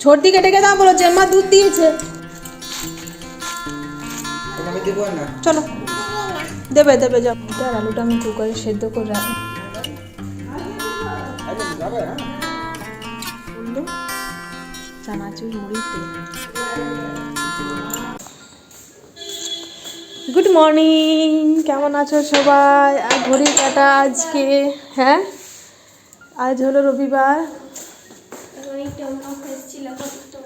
ছোটদিকে ডেকে দাও বলো জেম্মা দুধ দিয়েছে চলো দেবে দেবে যাও আর আলুটা আমি কুকারে সেদ্ধ করে রাখি যাবে বলল চানাচুর মুড়ি তেল গুড মর্নিং কেমন আছো সবাই? আর ঘড়ি কাটা আজকে হ্যাঁ? আজ হলো রবিবার।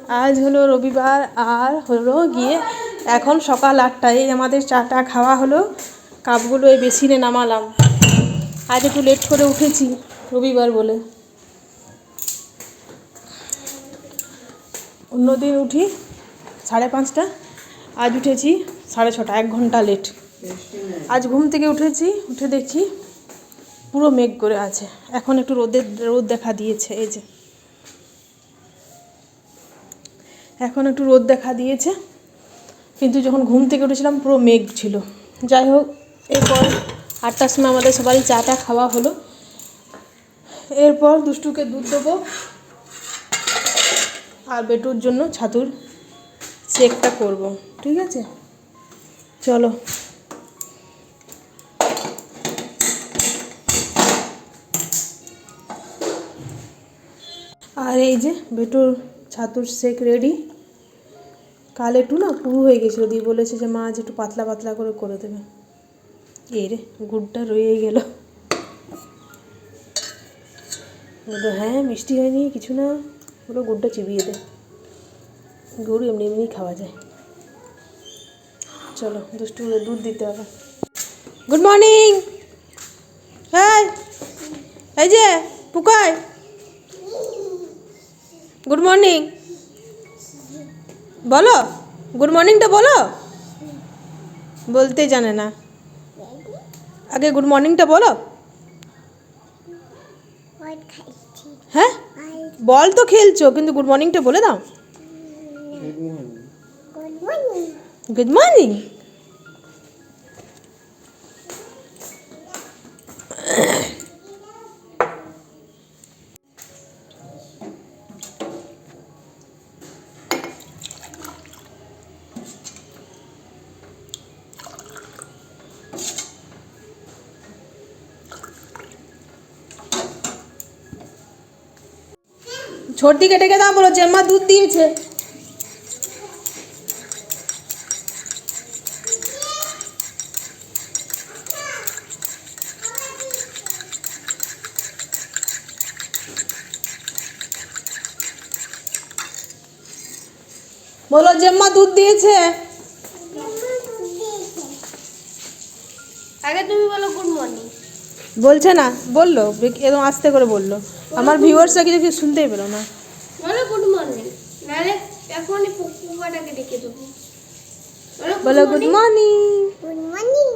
আজ হলো রবিবার আর হলো গিয়ে এখন সকাল আটটায় আমাদের চাটা খাওয়া হলো। কাপগুলো এই বেসিনে নামালাম। আজ একটু লেট করে উঠেছি, রবিবার বলে। অন্যদিন উঠি সাড়ে পাঁচটা, আজ উঠেছি সাড়ে ছটা, এক ঘণ্টা লেট আজ ঘুম থেকে উঠেছি, উঠে দেখছি পুরো মেঘ করে আছে। এখন একটু রোদের, রোদ দেখা দিয়েছে, এই যে। এখন একটু রোদ দেখা দিয়েছে। কিন্তু যখন ঘুম থেকে উঠেছিলাম, পুরো মেঘ ছিল। যাই হোক, এরপর আটটার সময় আমাদের সবারই চাটা খাওয়া হলো। এরপর দুষ্টুকে দুধ দেবো আর বেটুর জন্য ছাতুর চেকটা করব। ঠিক আছে? চলো। আর এই যে বেটুর ছাতুর শেক রেডি কাল একটু না পুরু হয়ে গেছিল, দিয়ে বলেছে যে, মা, আজ একটু পাতলা পাতলা করে করে দেবে। এই রে, গুড়টা রয়েই গেল। বলল হ্যাঁ মিষ্টি হয়নি, কিছু না। পুরো গুড়টা চিবিয়ে দে। গুড় এমনি এমনি খাওয়া যায়। চলো, দুষ্টু দুধ দিতে হবে। গুড মর্নিং হ্যাঁ এই যে, পুকাই! গুড মর্নিং বলো গুড মর্নিংটা বলো। বলতে জানে না। আগে গুড মর্নিংটা বলো। হ্যাঁ? বল তো খেলছো কিন্তু গুড মর্নিংটা বলে দাও। গুড মর্নিং ছোটদিকে ডেকে দাও বলো জেম্মা দুধ দিয়েছে। বলো জেম্মা দুধ দিয়েছে। আগে তুমি বলো গুড মর্নিং বলছে না বলল এরকম আস্তে করে বলল। আমার ভিউয়ার্সরা কিছু কিছু শুনতেই পেল না বলো গুড মর্নিং নাহলে এখনই পুকুয়াটাকে ডেকে দেবো। বলো গুড মর্নিং গুড মর্নিং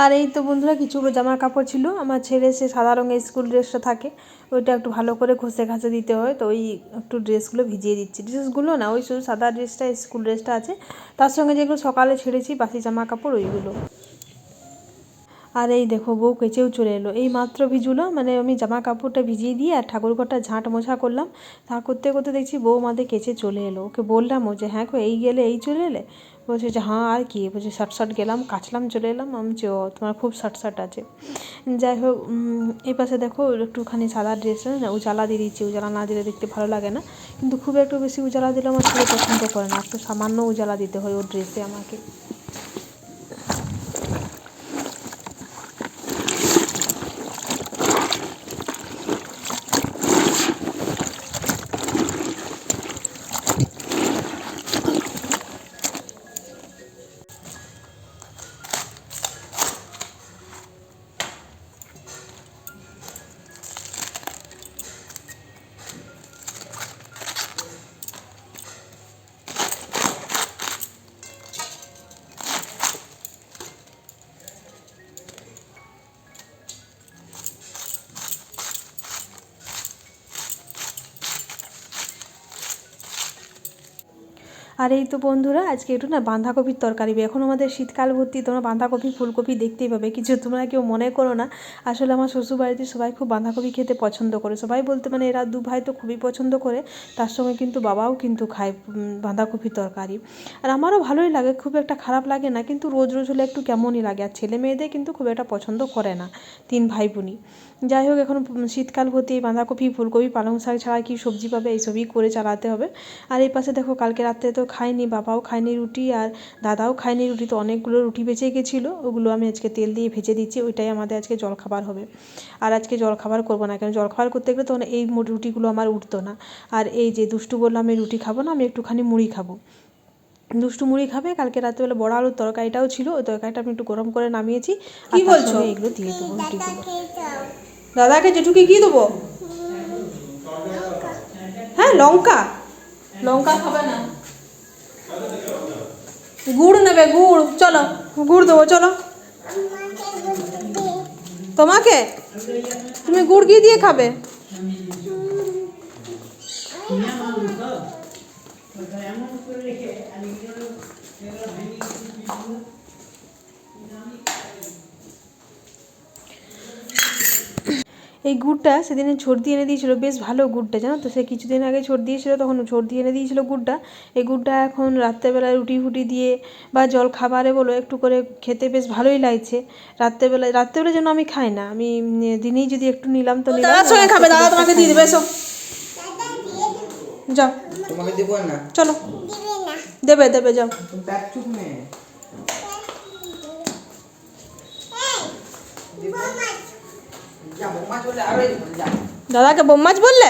আর এই তো বন্ধুরা কিছুগুলো জামার কাপড় ছিল। আমার ছেলে সে সাদা রঙের স্কুল ড্রেসটা থাকে। ওইটা একটু ভালো করে ঘষে ঘাসে দিতে হয়। তো ওই একটু ড্রেসগুলো ভিজিয়ে দিচ্ছি। ড্রেসগুলো না ওই শুধু সাদা ড্রেসটা স্কুল ড্রেসটা আছে। তার সঙ্গে যেগুলো সকালে ছেড়েছি বাসি জামা কাপড় ওইগুলো। আর এই দেখো বউ কেচেও চলে এলো। এই মাত্র ভিজুলো মানে আমি জামা কাপড়টা ভিজিয়ে দিয়ে আর ঠাকুরঘরটা ঝাঁট মোছা করলাম। তা করতে করতে দেখছি বউ আমাদের কেচে চলে এলো। ওকে বললাম ও যে হ্যাঁ গো, এই গেলে এই চলে এলে? বলছে যে হ্যাঁ আর কি? বলছে, শার্ট শার্ট গেলাম, কাচলাম, চলে এলাম। আমি ও, তোমার খুব শার্ট শার্ট আছে। যাই হোক এই পাশে দেখো একটুখানি সাদা ড্রেস না উজালা দিয়ে দিচ্ছি উজালা না দিলে দেখতে ভালো লাগে না। কিন্তু খুব একটু বেশি উজালা দিলে আমার ছেলে পছন্দ করে না। একটু সামান্য উজালা দিতে হয় ওর ড্রেসে আমাকে। আর এই তো বন্ধুরা, আজকে একটু না বাঁধাকপির তরকারি। এখন আমাদের শীতকাল ভর্তি, তোমরা বাঁধাকপি, ফুলকপি দেখতেই পাবে। কিছু তোমরা কেউ মনে করো না, আসলে আমার শ্বশুরবাড়িতে সবাই খুব বাঁধাকপি খেতে পছন্দ করে। সবাই বলতে মানে এরা দু ভাই তো খুবই পছন্দ করে, তার সঙ্গে কিন্তু বাবাও কিন্তু খায় বাঁধাকপির তরকারি। আর আমারও ভালোই লাগে, খুব একটা খারাপ লাগে না, কিন্তু রোজ রোজ হলে একটু কেমনই লাগে। আর ছেলে মেয়েদের কিন্তু খুব একটা পছন্দ করে না, তিন ভাই বোনই যাই হোক এখন শীতকাল এই বাঁধাকপি ফুলকপি পালং শাক ছাড়া কি সবজি পাবে? এইসবই করে চালাতে হবে। আর এই পাশে দেখো কালকে রাত্রে তো খাইনি বাবাও খায়নি রুটি আর দাদাও খায়নি রুটি তো অনেকগুলো রুটি বেঁচে গেছিল। ওগুলো আমি আজকে তেল দিয়ে ভেজে দিচ্ছি ওইটাই আমাদের আজকে জলখাবার হবে। আর আজকে জলখাবার করব না কেন জলখাবার করতে গেলে তখন এই রুটিগুলো আমার উঠতো না। আর এই যে দুষ্টু বলল আমি রুটি খাব না আমি একটুখানি মুড়ি খাব। দুষ্টু মুড়ি খাবে কালকে রাত্রেবেলা বড় আলুর তরকারিটাও ছিল ওই তরকারিটা আমি একটু গরম করে নামিয়েছি। কি বলছো? এগুলো দিয়ে দেবো রুটিগুলো। দাদাকে জেঠুকে কি দেবো? হ্যাঁ লঙ্কা। লঙ্কা খাবে না। গুড় নেবে, গুড়। চলো, গুড় দেবো, চলো। তোমাকে? তুমি গুড় কি দিয়ে খাবে? এই গুড়টা সেদিনে ছোট দিয়ে এনে দিয়েছিল বেশ ভালো গুড়টা জানো তো? সে কিছুদিন আগে ছোট দিয়েছিল তখন ছোট দিয়ে এনে দিয়েছিল গুড়টা। এই গুড়টা এখন রাত্রেবেলা রুটি ফুটি দিয়ে বা জল খাবারে বলো একটু করে খেতে বেশ ভালোই লাগছে। রাত্রেবেলা রাত্রেবেলা যেন আমি খাই না আমি দিনেই যদি একটু নিলাম তো নিলাম খাবে দাদা তোমাকে দিয়ে দেবে এসো। যাও। তোমাকে দেবো না? চলো। দেবে দেবে যাও। দাদাকে বোম্মাজ বললে?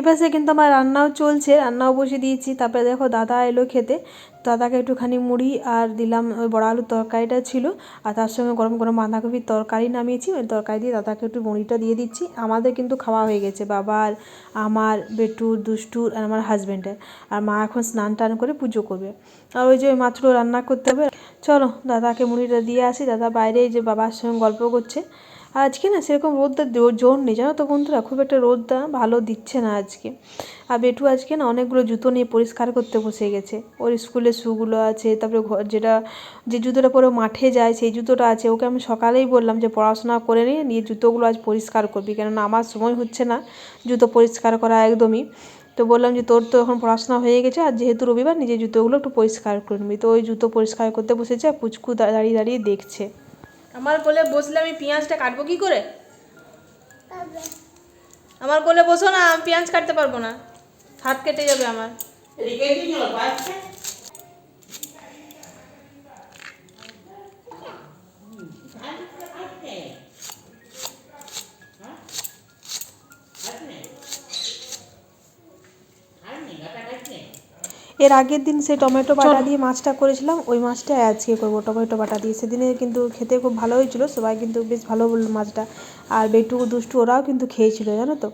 এপাশে কিন্তু আমার রান্নাও চলছে রান্নাও বসে দিয়েছি। তারপরে দেখো দাদা এলো খেতে। দাদাকে একটুখানি মুড়ি আর দিলাম ওই বড় আলুর তরকারিটা ছিল। আর তার সঙ্গে গরম গরম বাঁধাকপির তরকারি নামিয়েছি। ওই তরকারি দিয়ে দাদাকে একটু মুড়িটা দিয়ে দিচ্ছি। আমাদের কিন্তু খাওয়া হয়ে গেছে। বাবার আমার বেটুর দুষ্টুর আর আমার হাজব্যান্ডের আর মা এখন স্নান টান করে পুজো করবে। আর ওই যে ওই মাত্র রান্না করতে হবে। চলো, দাদাকে মুড়িটা দিয়ে আসি, দাদা বাইরে যে বাবার সঙ্গে গল্প করছে। আজকে না সেরকম রোদটা জোর নেই, জানো তো বন্ধুরা, খুব একটা রোদটা ভালো দিচ্ছে না আজকে। আর বেটু আজকে না অনেকগুলো জুতো নিয়ে পরিষ্কার করতে বসে গেছে। ওর স্কুলের শ্যুগুলো আছে, তারপরে ঘর যেটা যে জুতোটা পরে মাঠে যায়, সেই জুতোটা আছে। ওকে আমি সকালেই বললাম যে পড়াশোনা করে নিয়ে নিয়ে জুতোগুলো আজ পরিষ্কার করবি। কেননা আমার সময় হচ্ছে না জুতো পরিষ্কার করা একদমই। তো বললাম যে তোর তো এখন পড়াশোনা হয়ে গেছে আর যেহেতু রবিবার নিজের জুতোগুলো একটু পরিষ্কার করে নিবি। তো ওই জুতো পরিষ্কার করতে বসেছে আর পুচকু দা- দাঁড়িয়ে দাঁড়িয়ে দেখছে। আমার কোলে বসলে আমি পেঁয়াজটা কাটবো কি করে? আমার কোলে বসো না আমি পেঁয়াজ কাটতে পারব না। হাত কেটে যাবে আমার। এর আগের দিন সে টমেটো বাটা দিয়ে মাছটা করেছিলাম ওই মাছটা আজকে করব। টমেটো বাটা দিয়ে। সেদিনে কিন্তু খেতে খুব ভালো হয়েছিল সবাই কিন্তু বেশ ভালো বলল মাছটা। আর বেটু দুষ্টু ওরাও কিন্তু খেয়েছিল, জানো তো?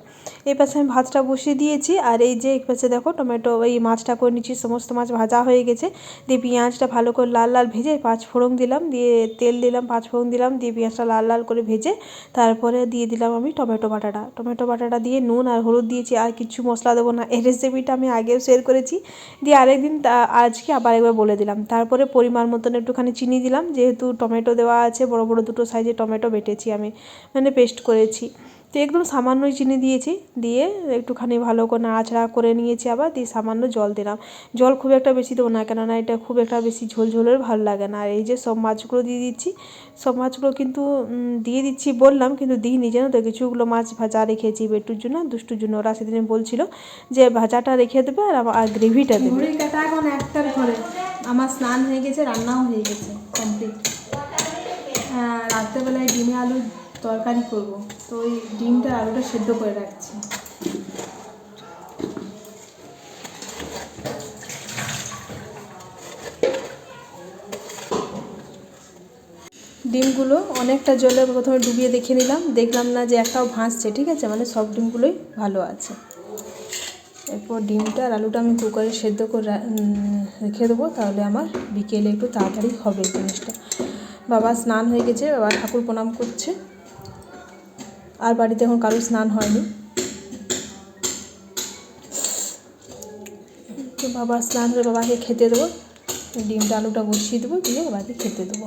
এই পাশে আমি ভাতটা বসিয়ে দিয়েছি, আর এই যে এক পাশে দেখো টমেটো, এই মাছটা করে নিচ্ছি সমস্ত মাছ ভাজা হয়ে গেছে। দিয়ে পেঁয়াজটা ভালো করে লাল লাল ভেজে পাঁচ ফোড়ন দিলাম, দিয়ে তেল দিলাম, পাঁচ ফোড়ন দিলাম, দিয়ে পেঁয়াজটা লাল লাল করে ভেজে তারপরে দিয়ে দিলাম আমি টমেটো বাটাটা। টমেটো বাটাটা দিয়ে নুন আর হলুদ দিয়েছি, আর কিছু মশলা দেবো না। এই রেসিপিটা আমি আগেও শেয়ার করেছি। দিয়ে আরেকদিন আজকে আবার একবার বলে দিলাম। তারপরে পরিমাণ মতন একটুখানি চিনি দিলাম, যেহেতু টমেটো দেওয়া আছে, বড় বড় দুটো সাইজে টমেটো বেটেছি আমি। মানে পেস্ট করেছি। তো একদম সামান্যই চিনি দিয়েছি, দিয়ে একটুখানি ভালো করে নাড়াচাড়া করে নিয়েছি আবার, দিয়ে সামান্য জল দিলাম। জল খুব একটা বেশি দেবো না, কেননা এটা খুব একটা বেশি ঝোল ঝোলের ভালো লাগে না। আর এই যে সব মাছগুলো দিয়ে দিচ্ছি, সব মাছগুলো কিন্তু দিয়ে দিচ্ছি বললাম, কিন্তু দিই দিইনি, জানো তো? কিছুগুলো মাছ ভাজা রেখেছি, বেটুর জন্য, দুষ্টুর জন্য। ওরা সেদিনে বলছিল যে ভাজাটা রেখে দেবে আর আর গ্রেভিটা দেবে। এখন আমার স্নান হয়ে গেছে, রান্নাও হয়ে গেছে কমপ্লিট রাত্রেবেলায় ডিমে আলু তরকারি করব। তো ওই ডিমটা আলুটা সেদ্ধ করে রাখছি। ডিমগুলো অনেকটা জলে প্রথমে ডুবিয়ে দেখে নিলাম। দেখলাম না যে একটাও ভাসছে ঠিক আছে? মানে সব ডিমগুলোই ভালো আছে। এরপর ডিমটা আর আলুটা আমি কুকারে সেদ্ধ করে রেখে দেবো। তাহলে আমার বিকেলে একটু তাড়াতাড়ি হবে জিনিসটা। বাবা স্নান হয়ে গেছে, বাবা ঠাকুর প্রণাম করছে। আর বাড়িতে এখন কারোর স্নান হয়নি। বাবা স্নান করে বাবাকে খেতে দেবো, ডিমটা, আলুটা বসিয়ে দেবো, দিয়ে বাবাকে খেতে দেবো।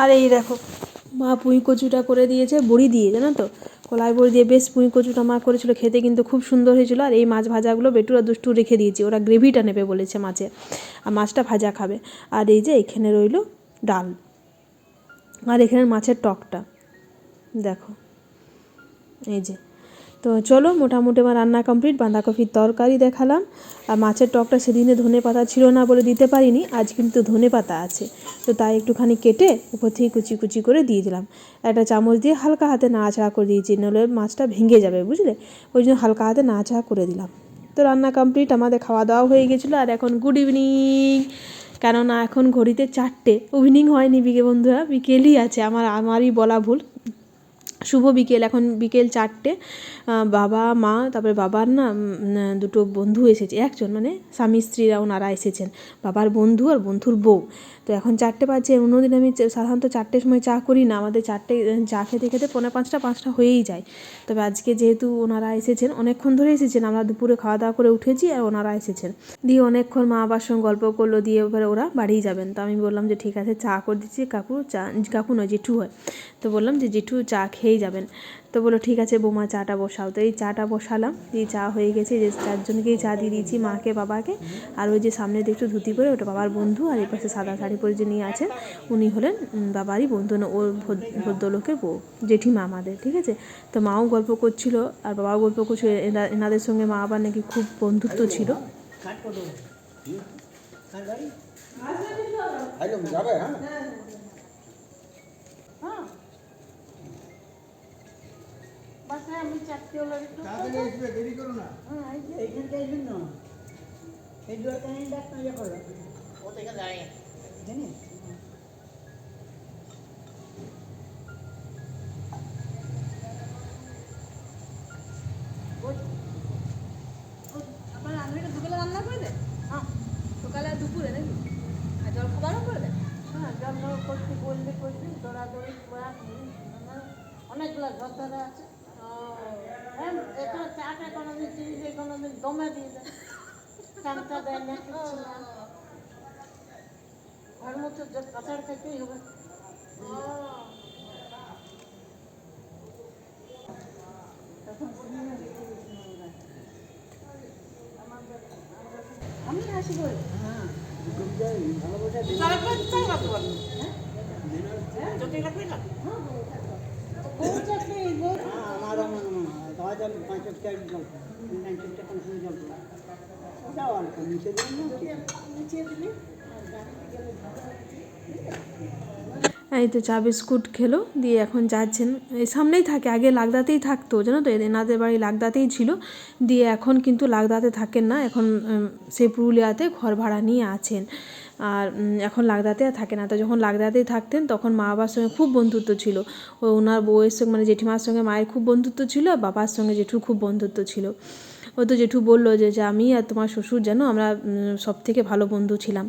আর এই দেখো, মা পুঁই কচুটা করে দিয়েছে, বড়ি দিয়ে, জানো তো? কলাই বড়ি দিয়ে বেশ পুঁই কচুটা মা করেছিল, খেতে কিন্তু খুব সুন্দর হয়েছিল। আর এই মাছ ভাজাগুলো বেটুরা দুষ্টু রেখে দিয়েছি, ওরা গ্রেভিটা নেবে বলেছে মাছে, আর মাছটা ভাজা খাবে। আর এই যে এখানে রইল ডাল, আর এখানে মাছের টকটা, দেখো। এই যে তো চলো মোটামুটি আমার রান্না কমপ্লিট বাঁধাকপির তরকারি দেখালাম। আর মাছের টকটা সেদিনে ধনে পাতা ছিল না বলে দিতে পারিনি, আজ কিন্তু ধনে পাতা আছে। তো তাই একটুখানি কেটে উপর থেকে কুচি কুচি করে দিয়ে দিলাম। একটা চামচ দিয়ে হালকা হাতে নাড়াচাড়া করে দিয়েছি নাহলে মাছটা ভেঙে যাবে, বুঝলে? ওই জন্য হালকা হাতে নাড়াচাড়া করে দিলাম। তো রান্না কমপ্লিট আমাদের খাওয়া দাওয়া হয়ে গেছিল। আর এখন গুড ইভিনিং কেননা এখন ঘড়িতে চারটে। ইভিনিং হয়নি, বিকে বন্ধুরা। বিকেলই আছে, আমার, আমারই বলা ভুল। শুভ বিকেল, এখন বিকেল চারটে। বাবা, মা, তারপরে বাবার না দুটো বন্ধু এসেছে, একজন মানে স্বামী স্ত্রীরা ওনারা এসেছেন, বাবার বন্ধু আর বন্ধুর বউ। তো এখন চারটে বাজে অন্যদিন আমি সাধারণত চারটের সময় চা করি না, আমাদের চারটে চা খেতে খেতে পৌনে পাঁচটা পাঁচটা হয়েই যায়। তবে আজকে যেহেতু ওনারা এসেছেন, অনেকক্ষণ ধরে এসেছেন, আমরা দুপুরে খাওয়া দাওয়া করে উঠেছি আর ওনারা এসেছেন। দিয়ে অনেকক্ষণ মা বাবার সঙ্গে গল্প করল, দিয়ে এবারে ওরা বাড়ি যাবেন। তো আমি বললাম যে ঠিক আছে, চা করে দিচ্ছি, কাকু চা, কাকু নয়, জেঠু হয়। তো বললাম যে জেঠু চা খেয়েই যাবেন। তো বলো ঠিক আছে বৌমা চাটা বসাও। তো এই চাটা বসালাম দিয়ে চা হয়ে গেছে। যে চারজনকেই চা দিয়ে দিয়েছি মাকে বাবাকে। আর ওই যে সামনে দেখছ ধুতি পরে ওটা বাবার বন্ধু আর এই পাশে সাদা শাড়ি পরে যিনি আছেন উনি হলেন বাবারই বন্ধু না ওর ভদ- ভদ্রলোকের বউ জেঠিমা আমাদের ঠিক আছে? তো মাও গল্প করছিল আর বাবাও গল্প করছিল এনা- এনাদের সঙ্গে মা বাবার নাকি খুব বন্ধুত্ব ছিল। যাবে হ্যাঁ। বাসায় আমি চারটে হলো একটু দেরি করো না। হ্যাঁ এই যে এইখানটা আসবেন না। এই দুয়ারখানে ডাক না ইয়ে করো। ও তো এখানে দাঁড়িয়ে। জানি দুপুরে হ্যাঁ। সকালে আর দুপুরে নাকি? আর জল খাবারও করে দেন হ্যাঁ জন্ম করতে বললে করবি দৌড়াদৌড়ি করা অনেকগুলো ঘর ধরে আছে। এটা চাটা কোনোদিন চিনি কোনোদিন দমে দিয়ে দেয়। চামটা দেয় না কিছু না। ঘর মতো যে কাঁচাড় খেতেই হবে। আমি আসি বলে। হ্যাঁ। বউ আমার পাঁচ চার জল জল অল্প নিচে এই তো চা বিস্কুট খেলো, দিয়ে এখন যাচ্ছেন। এই সামনেই থাকে, আগে লাগদাতেই থাকতো, জানো তো এনাদের বাড়ি লাগদাতেই ছিল। দিয়ে এখন কিন্তু লাগদাতে থাকেন না, এখন সে পুরুলিয়াতে ঘর ভাড়া নিয়ে আছেন। আর এখন লাগদাতে আর থাকে না। তো যখন লাগদাতেই থাকতেন, তখন মা বাবার সঙ্গে খুব বন্ধুত্ব ছিল। ও, ওনার বউয়ের সঙ্গে মানে জেঠিমার সঙ্গে মায়ের খুব বন্ধুত্ব ছিল বাবার সঙ্গে জেঠুর খুব বন্ধুত্ব ছিল। ও তো জেঠু বলল যে আমি আর তোমার শ্বশুর যেন আমরা সব থেকে ভালো বন্ধু ছিলাম।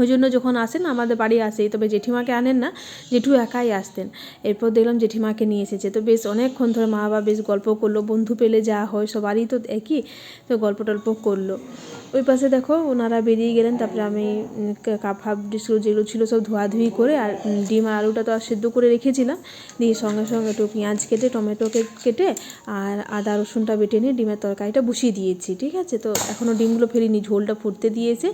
ওই জন্য যখন আসেন, আমাদের বাড়ি আসেই। তবে জেঠিমাকে আনেন না, জেঠু একাই আসতেন। এরপর দেখলাম জেঠিমাকে নিয়ে এসেছে। তো বেশ অনেকক্ষণ ধরে মা বাবা বেশ গল্প করল, বন্ধু পেলে যা হয়, সবারই তো একই। তো গল্প টল্প করল। ওই পাশে দেখো ওনারা বেরিয়ে গেলেন, তারপরে আমি কাপ, হাফ ডিসগুলো যেগুলো ছিল সব ধোয়াধুয়ি করে আর ডিম আলুটা তো আর সেদ্ধ করে রেখেছিলাম। দিয়ে সঙ্গে সঙ্গে একটু পেঁয়াজ কেটে টমেটোকে কেটে আর আদা, রসুনটা বেটে নিয়ে ডিমের তরকারিটা বসিয়ে দিয়েছি, ঠিক আছে? তো এখনও ডিমগুলো ফেলিনি, ঝোলটা ফুটতে দিয়েছে।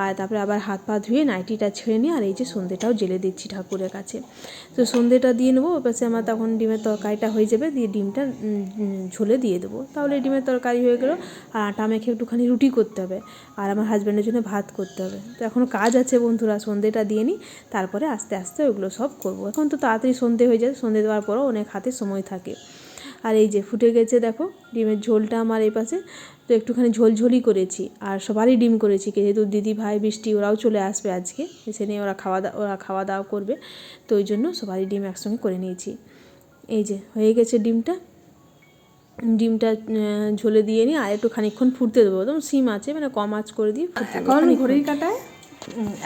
আর তারপরে আবার হাত পা ধুয়ে নাইটিটা ছেড়ে নিয়ে আর এই যে সন্ধেটাও জেলে দিচ্ছি ঠাকুরের কাছে। তো সন্ধেটা দিয়ে নেব ওর পাশে আমার তখন ডিমের তরকারিটা হয়ে যাবে, দিয়ে ডিমটা ঝোলে দিয়ে দেবো। তাহলে ডিমের তরকারি হয়ে গেলো, আর আটা মেখে একটুখানি রুটি করতে হবে, আর আমার হাজব্যান্ডের জন্য ভাত করতে হবে। তো এখনও কাজ আছে বন্ধুরা, সন্ধেটা দিয়ে নিই, তারপরে আস্তে আস্তে ওগুলো সব করব। এখন তো তাড়াতাড়ি সন্ধে হয়ে যায়, সন্ধে দেওয়ার পরও অনেক হাতে সময় থাকে। আর এই যে ফুটে গেছে দেখো, ডিমের ঝোলটা আমার এই পাশে তো একটুখানি ঝোলঝোলই করেছি আর সবারই ডিম করেছি যেহেতু দিদি ভাই বৃষ্টি ওরাও চলে আসবে আজকে এসে নিয়ে ওরা খাওয়া দাওয়া ওরা খাওয়া দাওয়া করবে তো ওই জন্য সবারই ডিম একসঙ্গে করে নিয়েছি। এই যে হয়ে গেছে ডিমটা। ডিমটা ঝোলে দিয়ে নিই আর একটু খানিকক্ষণ ফুটতে দেবো একদম সিম আছে মানে কম আঁচ করে দিয়ে ফুটতে এখন ঘড়ির কাটায়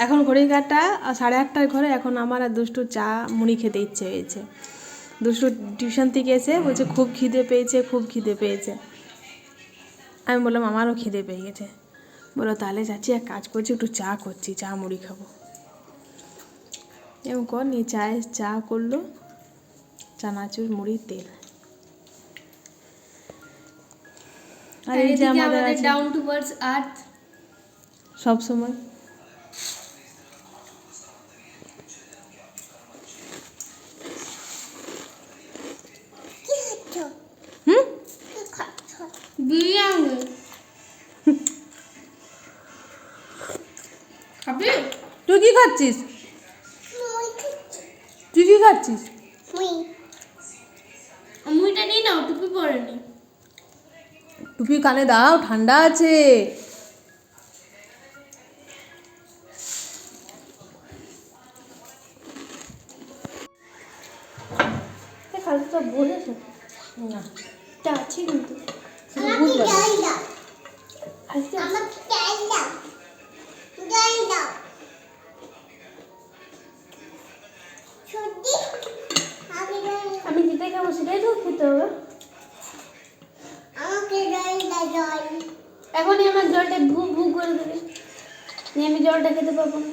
এখন ঘড়ির কাটা সাড়ে আটটার ঘরে এখন আমার আর দুষ্টু চা মুড়ি খেতে ইচ্ছে হয়েছে। দুষ্টু টিউশন থেকে এসে বলছে খুব খিদে পেয়েছে খুব খিদে পেয়েছে। আমি বললাম আমারও খিদে পেয়ে গেছে। বলো তাহলে যাচ্ছি এক কাজ করছি একটু চা করছি চা মুড়ি খাব। এবং কর নিয়ে চায়ে চা করল চানাচুর মুড়ি তেল। আর এই যে আমাদের ডাউন টু আর্থ সব সময় খাচ্ছিস? তুই কি খাচ্ছিস? মুইটা নিয়ে নাও টুপি পরে নি। টুপি কানে দাও ঠান্ডা আছে। এখনই আমার জলটা ভু ভু করে দেবে। নিয়ে আমি জলটা খেতে পারব না।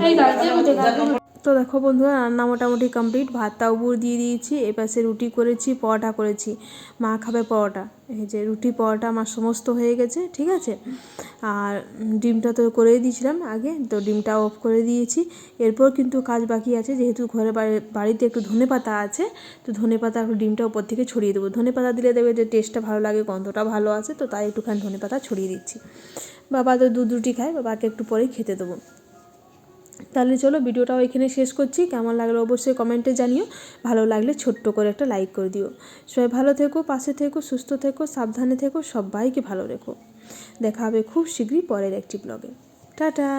গাড়িতে তো দেখো বন্ধুরা, রান্না মোটামুটি কমপ্লিট ভাতটা উপর দিয়ে দিয়েছি এপাশে রুটি করেছি, পরোটা করেছি। মা খাবে পরোটা। এই যে রুটি, পরোটা আমার সমস্ত হয়ে গেছে, ঠিক আছে? আর ডিমটা তো করেই দিয়েছিলাম আগে, তো ডিমটা অফ করে দিয়েছি। এরপর কিন্তু কাজ বাকি আছে, যেহেতু ঘরে বাড়ি- বাড়িতে একটু ধনে পাতা আছে, তো ধনে পাতা একটু ডিমটা উপর থেকে ছড়িয়ে দেবো। ধনে পাতা দিলে দেবে যে টেস্টটা ভালো লাগে, গন্ধটা ভালো আছে, তো তাই একটুখানি ধনে পাতা ছড়িয়ে দিচ্ছি। বাবা তো দুধ রুটি খায়, বাবাকে একটু পরেই খেতে দেবো। তাহলে চলো ভিডিওটাও এখানে শেষ করছি। কেমন লাগল অবশ্যই কমেন্টে জানিও। ভালো লাগলে ছোট্ট করে একটা লাইক করে দিও। সবাই ভালো থেকো, পাশে থেকো, সুস্থ থেকো, সাবধানে থেকো, সবাইকে ভালো রেখো। দেখা হবে খুব শীঘ্রই পরের একটি ব্লগে টাটা!